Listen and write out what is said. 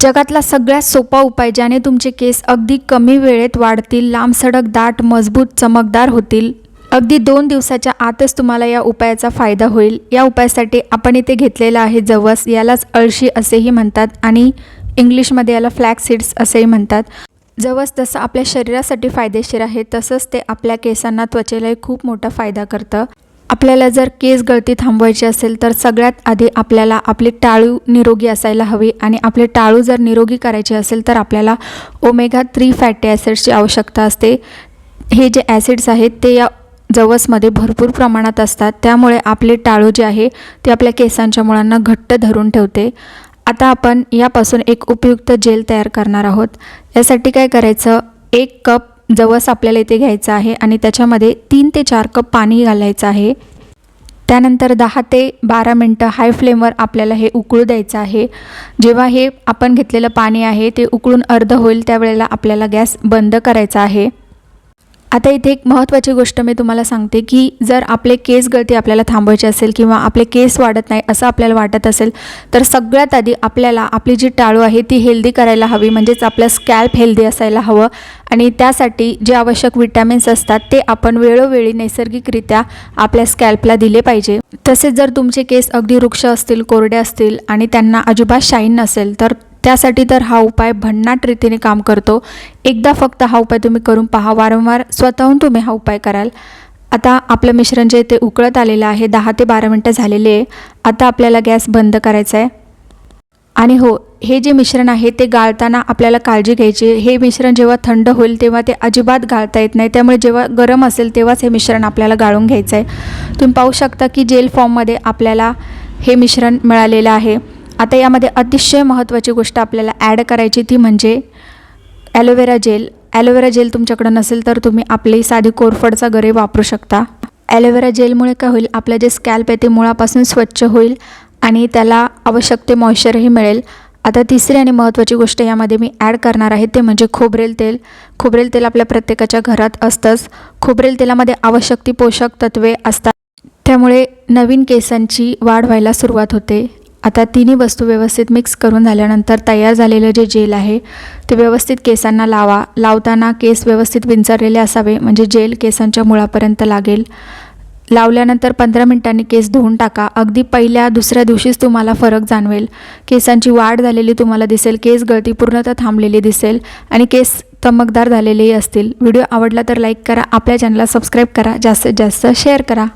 जगातला सगळ्यात सोपा उपाय ज्याने तुमचे केस अगदी कमी वेळेत वाढतील लांबसडक दाट मजबूत चमकदार होतील. अगदी दोन दिवसाच्या आतच तुम्हाला या उपायाचा फायदा होईल. या उपायासाठी आपण इथे घेतलेला आहे जवस यालाच अळशी असेही म्हणतात आणि इंग्लिशमध्ये याला फ्लॅक्स सीड्स असेही म्हणतात. जवस जसं आपल्या शरीरासाठी फायदेशीर आहे तसंच ते आपल्या केसांना त्वचेलाही खूप मोठा फायदा करतं. आपल्याला जर केस गळती थांबवायची असेल तर सगळ्यात आधी आपल्याला आपली टाळू निरोगी असायला हवी. आणि आपले टाळू जर निरोगी करायचे असेल तर आपल्याला ओमेगा थ्री फॅटी ॲसिड्सची आवश्यकता असते. हे जे ॲसिड्स आहेत ते या जवसमध्ये भरपूर प्रमाणात असतात. त्यामुळे आपले टाळू जे आहे ते आपल्या केसांच्या मुळांना घट्ट धरून ठेवते. आता आपण यापासून एक उपयुक्त जेल तयार करणार आहोत. यासाठी काय करायचं? एक कप जवस आपल्याला इथे घ्यायचं आहे आणि त्याच्यामध्ये तीन ते चार कप पाणी घालायचं आहे. त्यानंतर दहा ते बारा मिनटं हाय फ्लेमवर आपल्याला हे उकळू द्यायचं आहे. जेव्हा हे आपण घेतलेलं पाणी आहे ते उकळून अर्ध होईल त्यावेळेला आपल्याला गॅस बंद करायचा आहे. आता इथे एक महत्त्वाची गोष्ट मी तुम्हाला सांगते की जर आपले केस गळती आपल्याला थांबवायची असेल किंवा आपले केस वाढत नाही असं आपल्याला वाटत असेल तर सगळ्यात आधी आपल्याला आपली जी टाळू आहे ती हेल्दी करायला हवी म्हणजेच आपलं स्कॅल्प हेल्दी असायला हवं. आणि त्यासाठी जे आवश्यक विटॅमिन्स असतात ते आपण वेळोवेळी नैसर्गिकरित्या आपल्या स्कॅल्पला दिले पाहिजे. तसेच जर तुमचे केस अगदी वृक्ष असतील कोरडे असतील आणि त्यांना अजिबात शाईन नसेल तर त्यासाठी तर हा उपाय भन्नाट रीतीने काम करतो. एकदा फक्त हा उपाय तुम्ही करून पहा वारंवार स्वतःहून तुम्ही हा उपाय कराल. आता आपलं मिश्रण जे ते उकळत आलेलं आहे दहा ते बारा मिनटं झालेले आहे. आता आपल्याला गॅस बंद करायचा आहे. आणि हो हे जे मिश्रण आहे ते गाळताना आपल्याला काळजी घ्यायची हे मिश्रण जेव्हा थंड होईल तेव्हा ते अजिबात गाळता येत नाही. त्यामुळे जेव्हा गरम असेल तेव्हाच हे मिश्रण आपल्याला गाळून घ्यायचं आहे. तुम्ही पाहू शकता की जेल फॉर्ममध्ये आपल्याला हे मिश्रण मिळालेलं आहे. आता यामध्ये अतिशय महत्त्वाची गोष्ट आपल्याला ॲड करायची ती म्हणजे ॲलोवेरा जेल ॲलोवेरा जेल तुमच्याकडं नसेल तर तुम्ही आपली साधी कोरफडचा गरे वापरू शकता. ॲलोवेरा जेलमुळे काय होईल? आपलं जे स्कॅल्प आहे ते मुळापासून स्वच्छ होईल आणि त्याला आवश्यक ते मॉइश्चरही मिळेल. आता तिसरी आणि महत्त्वाची गोष्ट यामध्ये मी ॲड करणार आहे ते म्हणजे खोबरेल तेल. खोबरेल तेल आपल्या प्रत्येकाच्या घरात असतंच. खोबरेल तेलामध्ये आवश्यक ती पोषक तत्वे असतात. त्यामुळे नवीन केसांची वाढ व्हायला सुरुवात होते. आता तिन्ही वस्तू व्यवस्थित मिक्स करून झाल्यानंतर तयार झालेलं जे जेल आहे ते व्यवस्थित केसांना लावा. लावताना केस व्यवस्थित विंचरलेले असावे म्हणजे जेल केसांच्या मुळापर्यंत लागेल. लावल्यानंतर पंधरा मिनिटांनी केस धुवून टाका. अगदी पहिल्या दुसऱ्या दिवशीच तुम्हाला फरक जाणवेल. केसांची वाढ झालेली तुम्हाला दिसेल. केस गळती पूर्णतः थांबलेली दिसेल आणि केस चमकदार झालेलेही असतील. व्हिडिओ आवडला तर लाईक करा आपल्या चॅनलला सबस्क्राईब करा जास्तीत जास्त शेअर करा.